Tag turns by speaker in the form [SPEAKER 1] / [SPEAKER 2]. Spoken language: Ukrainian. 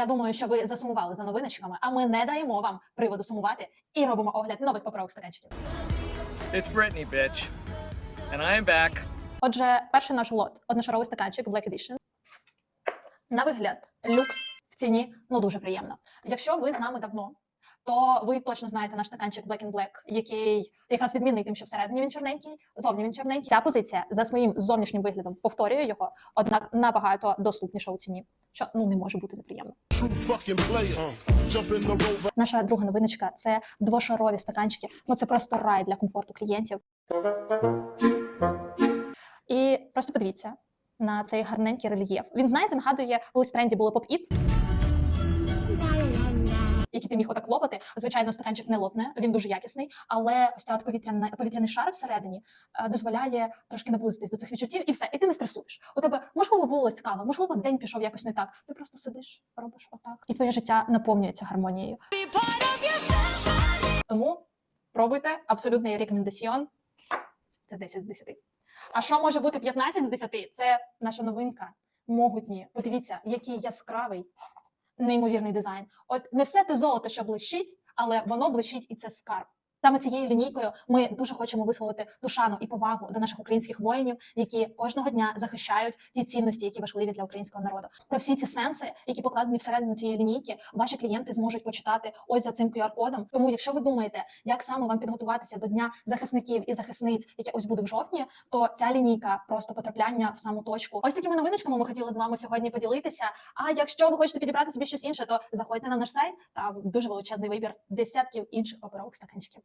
[SPEAKER 1] я думаю, що ви засумували за новиночками, а ми не даємо вам приводу сумувати і робимо огляд нових паперових стаканчиків.
[SPEAKER 2] It's Britney, bitch. And I am back.
[SPEAKER 1] Отже, перший наш лот одношаровий стаканчик Black Edition. На вигляд, люкс в ціні ну дуже приємно. Якщо ви з нами давно, то ви точно знаєте наш стаканчик Black and Black, який якраз відмінний тим, що всередині він чорненький, зовні він чорненький. Ця позиція за своїм зовнішнім виглядом повторює його, однак набагато доступніша у ціні, що ну не може бути неприємно. Наша друга новиночка це двошарові стаканчики. Ну це просто рай для комфорту клієнтів. І просто подивіться на цей гарненький рельєф. Він, знаєте, нагадує, колись в тренді було поп-іт, який ти міг отак лопати. Звичайно, стаканчик не лопне, він дуже якісний, але ось ця от повітряна повітряний шар всередині е, дозволяє трошки наблизитись до цих відчуттів, і все, і ти не стресуєш. У тебе можливо вулиць кава, можливо, день пішов якось не так. Ти просто сидиш, робиш отак, і твоє життя наповнюється гармонією. Тому пробуйте абсолютний рекомендаціон. Це 10 з 10. А що може бути 15 з 10? Це наша новинка. Могутні. Подивіться, який яскравий, неймовірний дизайн. От не все те золото, що блищить, але воно блищить і це скарб. Саме цією лінійкою ми дуже хочемо висловити душану і повагу до наших українських воїнів, які кожного дня захищають ті цінності, які важливі для українського народу. Про всі ці сенси, які покладені всередину цієї лінійки, ваші клієнти зможуть почитати ось за цим QR-кодом. Тому, якщо ви думаєте, як саме вам підготуватися до дня захисників і захисниць, яке ось буде в жовтні, то ця лінійка просто потрапляння в саму точку. Ось такими новиночками ми хотіли з вами сьогодні поділитися. А якщо ви хочете підібрати собі щось інше, то заходьте на наш сайт. Там дуже величезний вибір десятків інших паперових стаканчиків.